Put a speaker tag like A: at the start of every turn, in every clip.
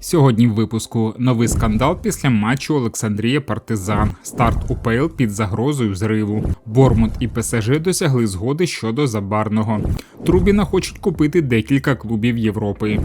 A: Сьогодні в випуску новий скандал після матчу Олександрія Партизан. Старт УПЛ під загрозою зриву. Бормут і ПСЖ досягли згоди щодо забарного. Трубіна хочуть купити декілька клубів Європи.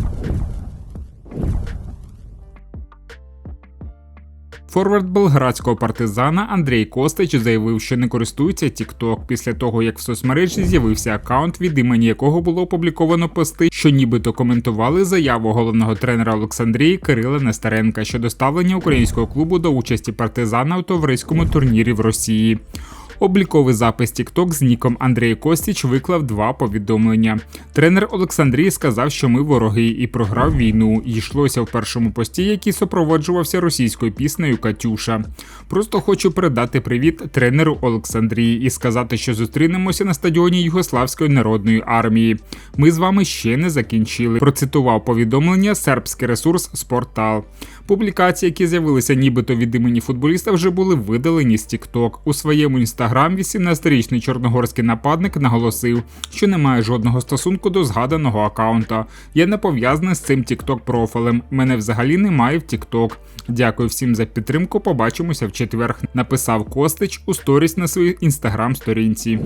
A: Форвард белградського партизана Андрій Костич заявив, що не користується TikTok після того, як в соцмережі з'явився аккаунт, від імені якого було опубліковано пости, що нібито коментували заяву головного тренера Олександрії Кирила Нестеренка щодо ставлення українського клубу до участі партизана у товариському турнірі в Росії. Обліковий запис TikTok з ніком Андрій Костіч виклав два повідомлення. Тренер Олександрії сказав, що ми вороги і програв війну. Йшлося в першому пості, який супроводжувався російською піснею Катюша. Просто хочу передати привіт тренеру Олександрії і сказати, що зустрінемося на стадіоні Югославської народної армії. Ми з вами ще не закінчили. Процитував повідомлення сербський ресурс Спортал. Публікації, які з'явилися нібито від імені футболіста, вже були видалені з TikTok. У своєму інстаграм 18-річний чорногорський нападник наголосив, що не має жодного стосунку до згаданого аккаунта. Я не пов'язаний з цим TikTok профілем. Мене взагалі немає в TikTok. Дякую всім за підтримку. Побачимося в четвер. Написав Костич у сторіс на своїй інстаграм-сторінці.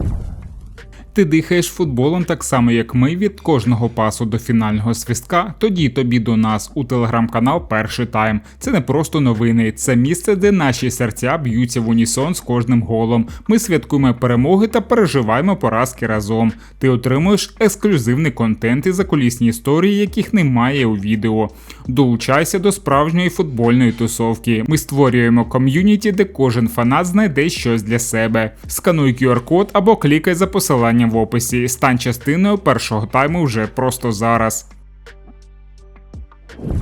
A: Ти дихаєш футболом так само, як ми від кожного пасу до фінального свистка. Тоді тобі до нас у телеграм-канал Перший тайм. Це не просто новини, це місце, де наші серця б'ються в унісон з кожним голом. Ми святкуємо перемоги та переживаємо поразки разом. Ти отримуєш ексклюзивний контент і закулісні історії, яких немає у відео. Долучайся до справжньої футбольної тусовки. Ми створюємо ком'юніті, де кожен фанат знайде щось для себе. Скануй QR-код або клікай за посиланням в описі. Стань частиною першого тайму вже просто зараз.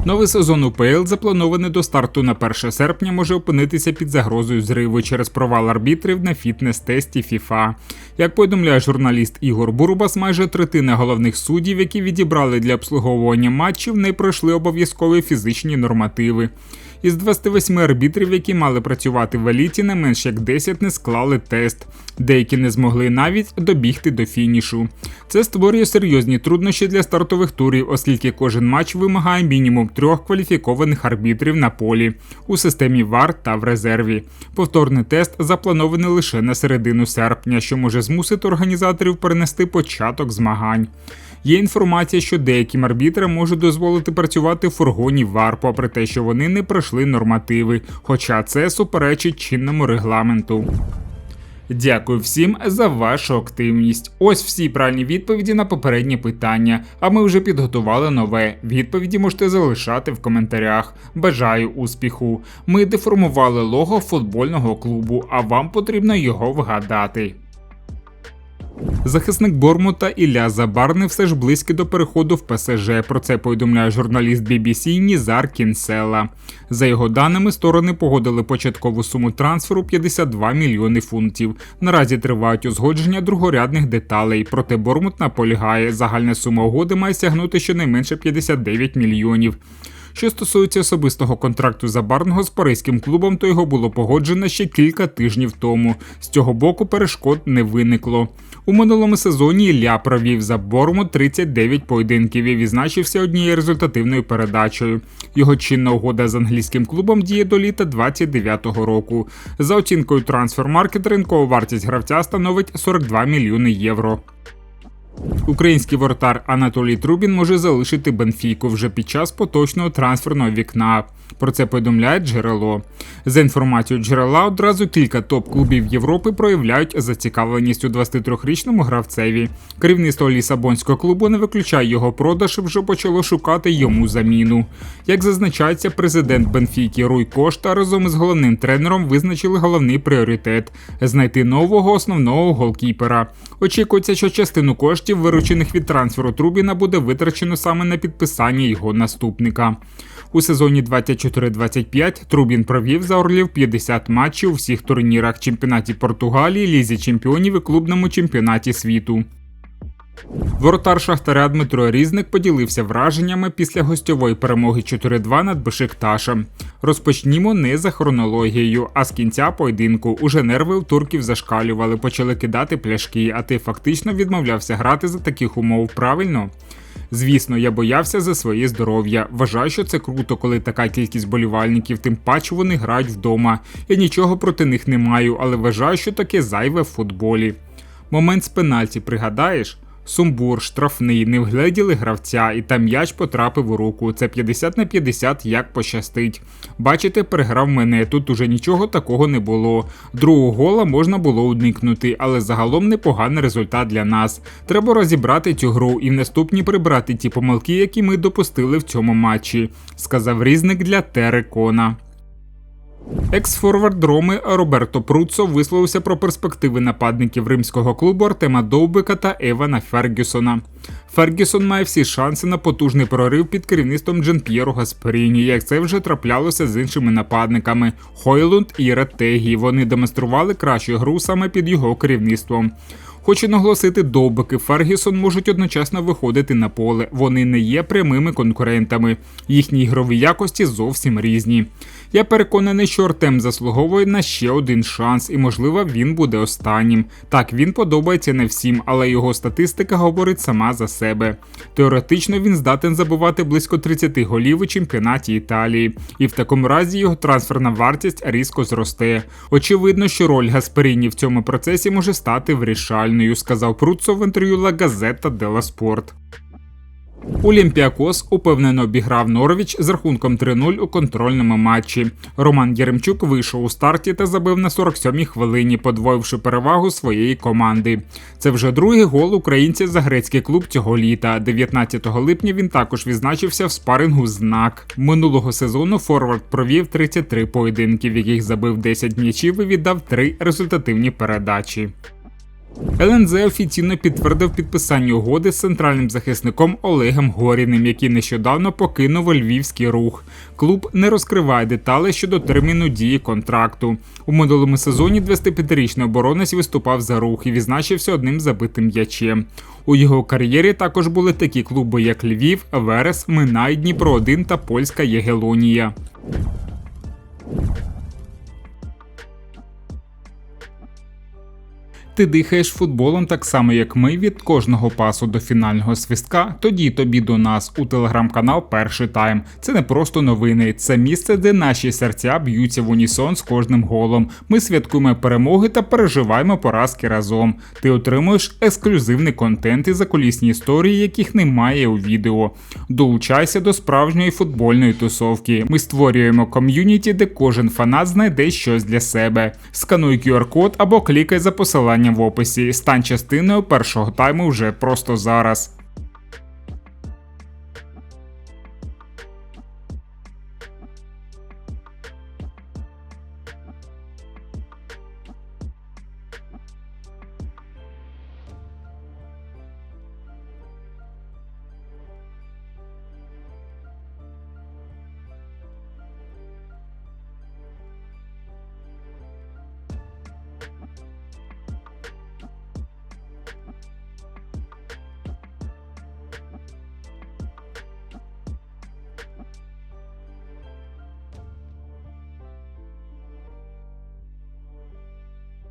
A: Новий сезон УПЛ, запланований до старту на 1 серпня, може опинитися під загрозою зриву через провал арбітрів на фітнес-тесті FIFA. Як повідомляє журналіст Ігор Бурбас, майже третина головних суддів, які відібрали для обслуговування матчів, не пройшли обов'язкові фізичні нормативи. Із 28 арбітрів, які мали працювати в еліті, не менш як 10 не склали тест. Деякі не змогли навіть добігти до фінішу. Це створює серйозні труднощі для стартових турів, оскільки кожен матч вимагає мінімум трьох кваліфікованих арбітрів на полі у системі ВАР та в резерві. Повторний тест запланований лише на середину серпня, що може змусити організаторів перенести початок змагань. Є інформація, що деяким арбітрам можуть дозволити працювати в фургоні ВАР, попри те, що вони не пройшли нормативи, хоча це суперечить чинному регламенту. Дякую всім за вашу активність. Ось всі правильні відповіді на попередні питання. А ми вже підготували нове. Відповіді можете залишати в коментарях. Бажаю успіху. Ми деформували лого футбольного клубу, а вам потрібно його вгадати. Захисник Бормута Ілля Забарний все ж близькі до переходу в ПСЖ. Про це повідомляє журналіст BBC Нізар Кінсела. За його даними, сторони погодили початкову суму трансферу 52 мільйони фунтів. Наразі тривають узгодження другорядних деталей. Проте Бормут наполягає, загальна сума угоди має сягнути щонайменше 59 мільйонів. Що стосується особистого контракту Забарного з паризьким клубом, то його було погоджено ще кілька тижнів тому. З цього боку перешкод не виникло. У минулому сезоні Ілля провів за Борму 39 поєдинків і відзначився однією результативною передачею. Його чинна угода з англійським клубом діє до літа 29-го року. За оцінкою трансфермаркет ринкова вартість гравця становить 42 мільйони євро. Український воротар Анатолій Трубін може залишити Бенфійку вже під час поточного трансферного вікна. Про це повідомляє джерело. За інформацією джерела, одразу кілька топ-клубів Європи проявляють зацікавленість у 23-річному гравцеві. Керівництво Лісабонського клубу не виключає його продаж і вже почало шукати йому заміну. Як зазначається, президент Бенфіки Руй Кошта разом із головним тренером визначили головний пріоритет знайти нового основного голкіпера. Очікується, що частину коштів, виручених від трансферу Трубіна, буде витрачено саме на підписання його наступника. У сезоні 24-25 Трубін провів за Орлів 50 матчів у всіх турнірах чемпіонаті Португалії, Лізі чемпіонів і клубному чемпіонаті світу. Воротар Шахтаря Дмитро Різник поділився враженнями після гостьової перемоги 4-2 над Бешикташем. Розпочнімо не за хронологією, а з кінця поєдинку уже нерви у турків зашкалювали, почали кидати пляшки, а ти фактично відмовлявся грати за таких умов правильно. Звісно, я боявся за своє здоров'я. Вважаю, що це круто, коли така кількість болівальників, тим паче вони грають вдома. Я нічого проти них не маю, але вважаю, що таке зайве в футболі. Момент з пенальті, пригадаєш? Сумбур, штрафний, не вгледіли гравця, і там м'яч потрапив у руку. Це 50 на 50, як пощастить. Бачите, переграв мене. Тут уже нічого такого не було. Другого гола можна було уникнути, але загалом непоганий результат для нас. Треба розібрати цю гру і в наступні прибрати ті помилки, які ми допустили в цьому матчі, сказав різник для Терекона. Екс-форвард Роми Роберто Пруцо висловився про перспективи нападників римського клубу Артема Довбика та Евана Фергюсона. Фергюсон має всі шанси на потужний прорив під керівництвом Джен П'єро Гасперіні, як це вже траплялося з іншими нападниками Хойлунд і Ретегі. Вони демонстрували кращу гру саме під його керівництвом. Хочу наголосити, довбики Фергюсон можуть одночасно виходити на поле. Вони не є прямими конкурентами. Їхні ігрові якості зовсім різні. Я переконаний, що Артем заслуговує на ще один шанс, і, можливо, він буде останнім. Так, він подобається не всім, але його статистика говорить сама за себе. Теоретично він здатен забувати близько 30 голів у чемпіонаті Італії, і в такому разі його трансферна вартість різко зросте. Очевидно, що роль Гасперіні в цьому процесі може стати вирішальною, сказав Пруцо в інтерв'ю La Gazzetta dello Sport. Олімпіакос упевнено обіграв Норвіч з рахунком 3-0 у контрольному матчі. Роман Єремчук вийшов у старті та забив на 47-й хвилині, подвоївши перевагу своєї команди. Це вже другий гол українця за грецький клуб цього літа. 19 липня він також відзначився в спарингу знак. Минулого сезону Форвард провів 33 поєдинки, в яких забив 10 м'ячів і віддав 3 результативні передачі. ЛНЗ офіційно підтвердив підписання угоди з центральним захисником Олегом Горіним, який нещодавно покинув львівський рух. Клуб не розкриває деталі щодо терміну дії контракту. У минулому сезоні 25-річний оборонець виступав за рух і відзначився одним забитим м'ячем. У його кар'єрі також були такі клуби, як Львів, Верес, Минай, Дніпро 1 та Польська Єгелонія. Ти дихаєш футболом так само, як ми від кожного пасу до фінального свистка. Тоді тобі до нас у телеграм-канал Перший тайм. Це не просто новини, це місце, де наші серця б'ються в унісон з кожним голом. Ми святкуємо перемоги та переживаємо поразки разом. Ти отримуєш ексклюзивний контент і закулісні історії, яких немає у відео. Долучайся до справжньої футбольної тусовки. Ми створюємо ком'юніті, де кожен фанат знайде щось для себе. Скануй QR-код або клікай за посиланням в описі. Стань частиною першого тайму вже просто зараз.